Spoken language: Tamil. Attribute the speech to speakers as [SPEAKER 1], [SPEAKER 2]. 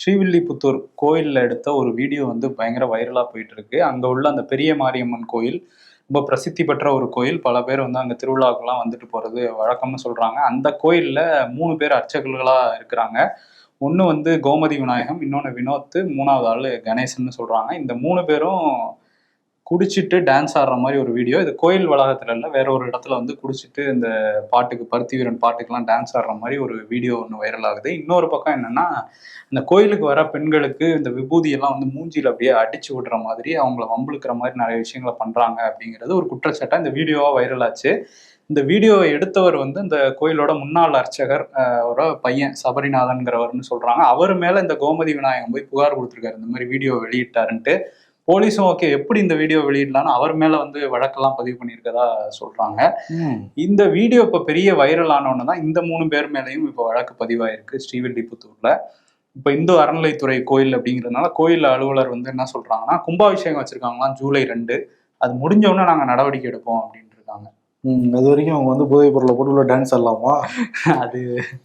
[SPEAKER 1] ஸ்ரீவில்லிபுத்தூர் கோயிலில் எடுத்த ஒரு வீடியோ வந்து பயங்கர வைரலாக போயிட்டு இருக்கு அங்கே உள்ள அந்த பெரிய மாரியம்மன் கோயில் ரொம்ப பிரசித்தி பெற்ற ஒரு கோயில். பல பேர் வந்து அங்கே திருவிழாக்கெல்லாம் வந்துட்டு போகிறது வழக்கம்னு சொல்கிறாங்க அந்த கோயிலில் மூணு பேர் அர்ச்சகர்களாக இருக்கிறாங்க. ஒன்று வந்து கோமதி விநாயகம் இன்னொன்று வினோத் மூணாவது ஆள் கணேசன் சொல்கிறாங்க இந்த மூணு பேரும் குடிச்சிட்டு டான்ஸ் ஆடுற மாதிரி ஒரு வீடியோ இது கோயில் வளாகத்துல இல்லை வேற ஒரு இடத்துல வந்து குடிச்சிட்டு இந்த பாட்டுக்கு பருத்தி வீரன் பாட்டுக்கெல்லாம் டான்ஸ் ஆடுற மாதிரி ஒரு வீடியோ ஒன்று வைரல் ஆகுது. இன்னொரு பக்கம் என்னன்னா இந்த கோயிலுக்கு வர பெண்களுக்கு இந்த விபூதியெல்லாம் வந்து மூஞ்சியில் அப்படியே அடிச்சு விடுற மாதிரி அவங்கள வம்புழுக்கிற மாதிரி நிறைய விஷயங்களை பண்றாங்க அப்படிங்கிறது ஒரு குற்றச்சாட்டா இந்த வீடியோவா வைரல் ஆச்சு. இந்த வீடியோவை எடுத்தவர் வந்து இந்த கோயிலோட முன்னாள் அர்ச்சகர் ஒரு பையன் சபரிநாதன்கிறவர்னு சொல்றாங்க. அவர் மேல இந்த கோமதி விநாயகம் போய் புகார் கொடுத்துருக்காரு. இந்த மாதிரி வீடியோ வெளியிட்டாருன்ட்டு. போலீஸும் ஓகே எப்படி இந்த வீடியோ வெளியிடலாம்னு அவர் மேல வந்து வழக்கெல்லாம் பதிவு பண்ணியிருக்கதா சொல்றாங்க. இந்த வீடியோ இப்போ பெரிய வைரல் ஆனோன்னு தான் இந்த மூணு பேர் மேலேயும் இப்போ வழக்கு பதிவாயிருக்கு ஸ்ரீவில்லிபுத்தூர்ல. இப்போ இந்து அறநிலைத்துறை கோயில் அப்படிங்கிறதுனால கோயில் அலுவலர் வந்து என்ன சொல்றாங்கன்னா கும்பாபிஷேகம் வச்சிருக்காங்களாம் ஜூலை ரெண்டு. அது முடிஞ்ச உடனே நாங்க நடவடிக்கை எடுப்போம் அப்படின்னு இருக்காங்க.
[SPEAKER 2] அது வரைக்கும் அவங்க வந்து போதைப் பொருளை போட்டு உள்ள டான்ஸ் ஆடலாமா
[SPEAKER 1] அது